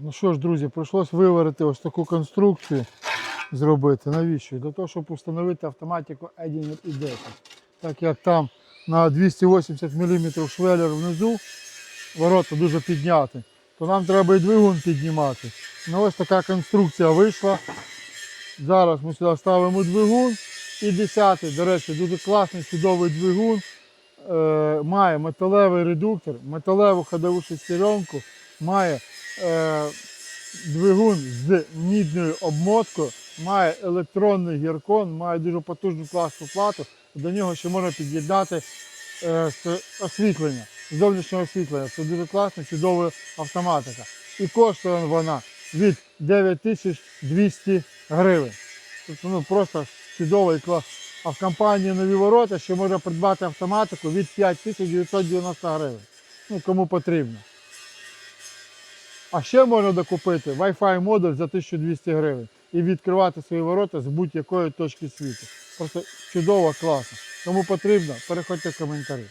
Ну що ж, друзі, прийшлось виварити ось таку конструкцію зробити. Навіщо? Для того, щоб встановити автоматику Edinit і 10. Так як там на 280 мм швелер внизу ворота дуже підняти, то нам треба і двигун піднімати. Ну ось така конструкція вийшла. Зараз ми сюди ставимо двигун і 10 до речі, дуже класний, чудовий двигун. Е, має металевий редуктор, металеву ходову шестеренку, має двигун з мідною обмоткою, має електронний гіркон, має дуже потужну класну плату. До нього ще можна під'єднати е, освітлення, зовнішнє освітлення. Це дуже класна, чудова автоматика. І коштує вона від 9200 гривень. Тобто ну, просто чудовий клас. А в компанії нові ворота ще можна придбати автоматику від 5990 гривень. Ну, кому потрібно. А ще можна докупити Wi-Fi модуль за 1200 гривень і відкривати свої ворота з будь-якої точки світу. Просто чудово, класно. Кому потрібно, переходьте в коментарі.